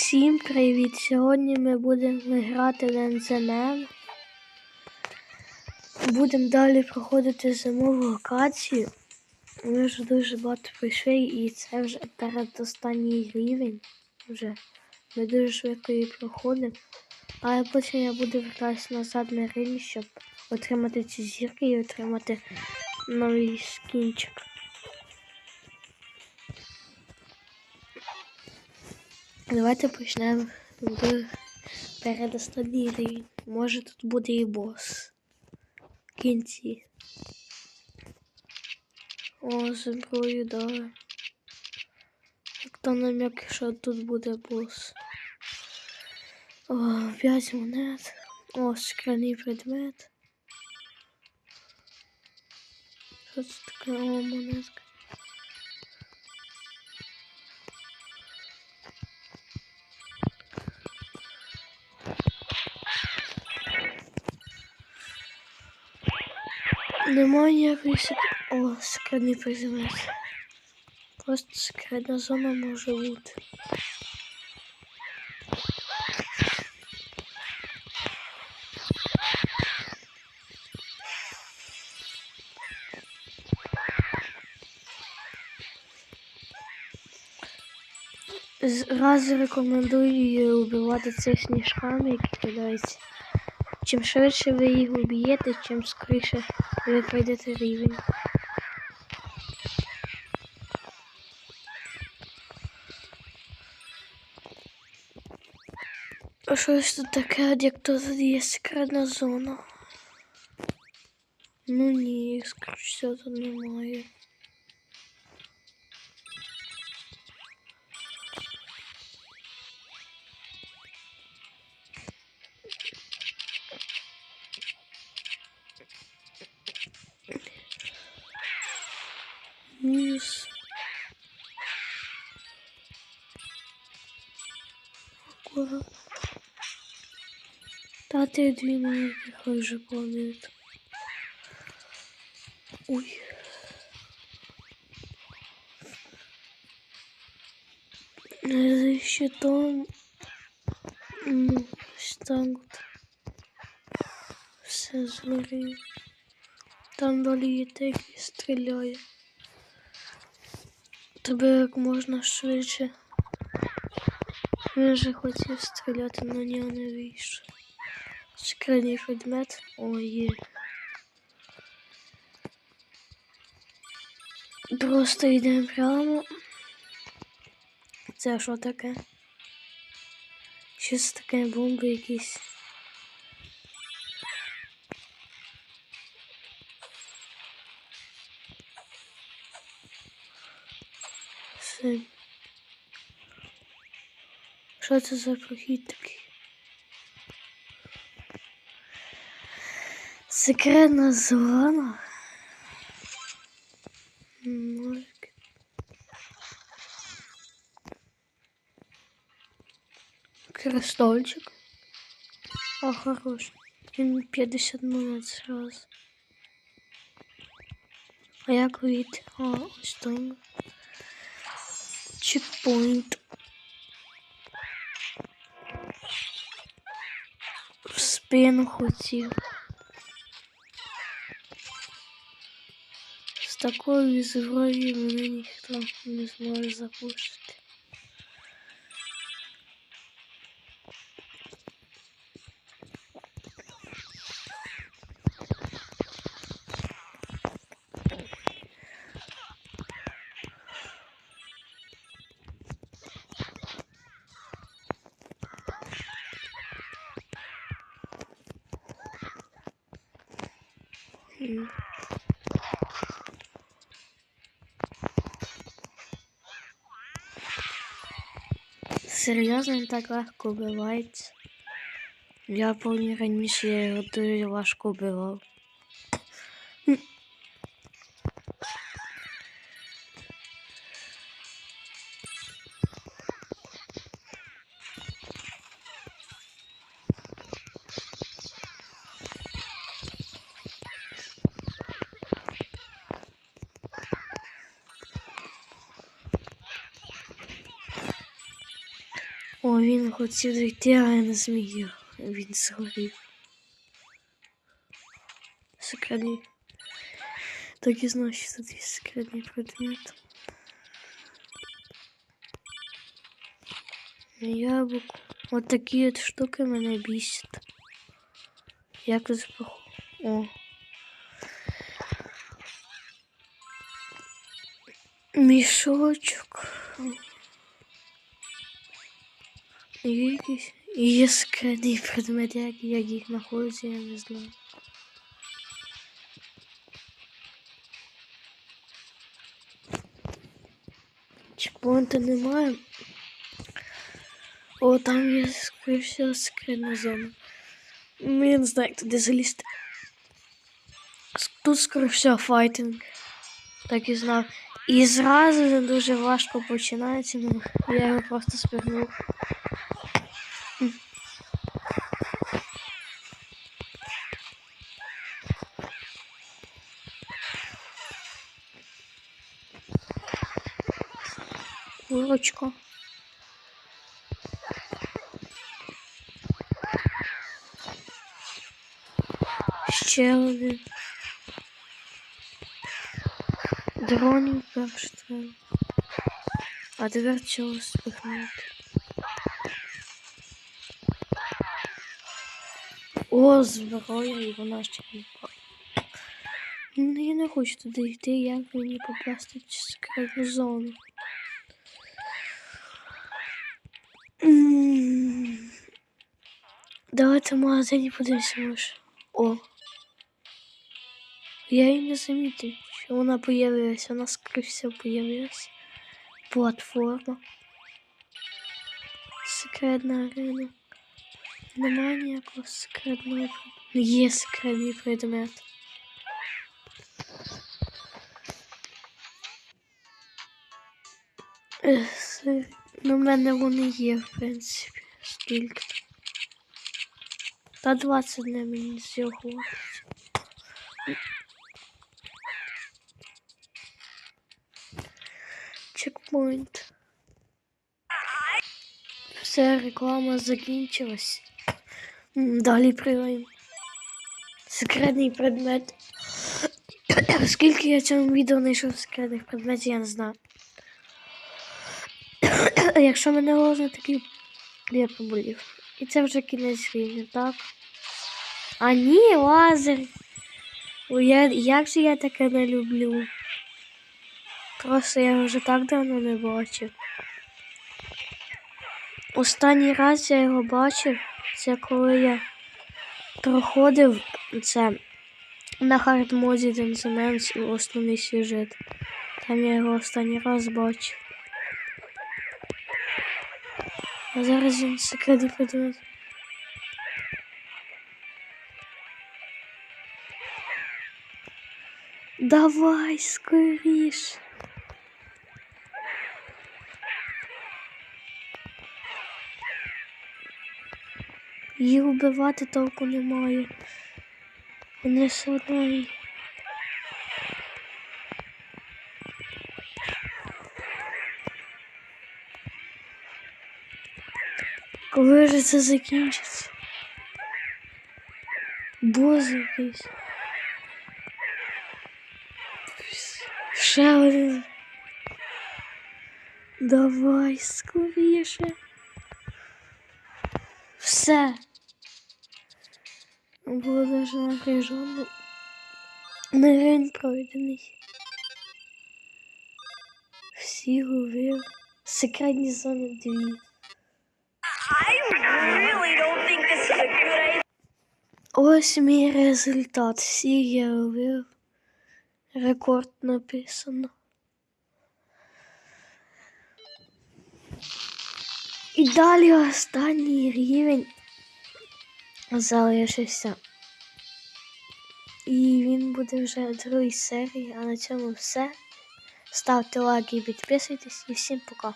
Всім привіт! Сьогодні ми будемо грати в NZMM. Будемо далі проходити зимову локацію. Ми вже дуже багато пройшли і це вже передостанній рівень. Вже. Ми дуже швидко її проходимо. Але потім я буду вертатися назад на рівень, щоб отримати ці зірки і отримати новий скінчик. Давайте почнемо з передостанній рівень. Може тут буде і бос. В кінці. О, зброю дали. Як то намек, що тут буде бос. О, 5 монет. О, скляний предмет. Що це таке? О, монетка. Немає сек... О, секретний предмет. Просто секретна зона може бути. Раз рекомендую вбивати цих сніжками, які кидаються. Чим швидше ви їх уб'єте, чим скоріше ви пройдете рівень. А щось тут таке, як тут є секретна зона. Ну ні, скоріше тут немає. Мінус. Аккуратно. Та ти дві монетки хай вже планет. Ой. За щитом. Ну, от. Все згорів. Там далі є те, який стріляє. Тебе як можна швидше. Він же хотів стріляти, на нього не вийшов. Секретний предмет. Ой. Просто йдемо прямо. Це що таке? Щось таке бомби якісь. Все. Що це за прохід такий? Секретна зона. Ножик. Крестольчик. О, хорош. Він 50 монет сразу. А як вийти? А, ось там. Чекпоінт. В спину хотів. З такою зброєю мене ніхто не зможе запустити. Серйозно він так легко вбивається. Я пам'ятаю раніше я його дуже важко вбивав. О, він хотів а я не зміг. Він згорів. Секретний. Так і знаю, що тут є секретний предмет. Яблуко. От такі от штуки мене бісять. Якось пох... О. Мішочок. Є якісь. Є секретний предмет, як, як їх знаходиться, я не знаю. Чекпоінта немає. О, там є скоріше секретна зона. Ну, я не знаю, як туди залізти. С- Тут скоріше файтинг. Так і знав. І зразу дуже важко починається, ну я його просто спігнув. М. Ще один. Дронів перш треба. А тепер цього спихнути. О, зброя, і вона не. Ну, я не хочу туди йти, як мені попасти цю секретну зону. Давайте в магазині подивимося, може. О. Я її не замітив, що вона появилась. Вона скоріше всього появилась. Платформа. Секретна арена. Немає ніякого секретного. Є секретний предмет. Ну, в мене вони є, в принципі. Скільки? Та 20 не мені всього. Хватить. Все, реклама закінчилась. Далі приймаємо. Секретний предмет. Скільки я в цьому відео знайшов секретних предметів, я не знаю. Якщо мене лозне такий, я поболів. І це вже кінець рівня, так? А ні, лазер. Я, як же я таке не люблю. Просто я вже так давно не бачив. Останній раз я його бачив, це коли я проходив це на хардмоді Денземенс основний сюжет. Там я його останній раз бачив. А зараз він секретний предмет. Давай скоріш. Її вбивати толку немає. Вони все. Коли ж це закінчиться? Боже якийсь. Ще один. Давай скоріше. Все. Було дуже напряжено. Не рейн пройдений. Всі говорили. Секретні зони дві. I really don't think this is a good idea. Ось мій результат. Всі я робив. Рекорд написано. І далі останній рівень Залишився. І він буде вже в другій серії, а на цьому все. Ставте лайки і підписуйтесь, і всім пока.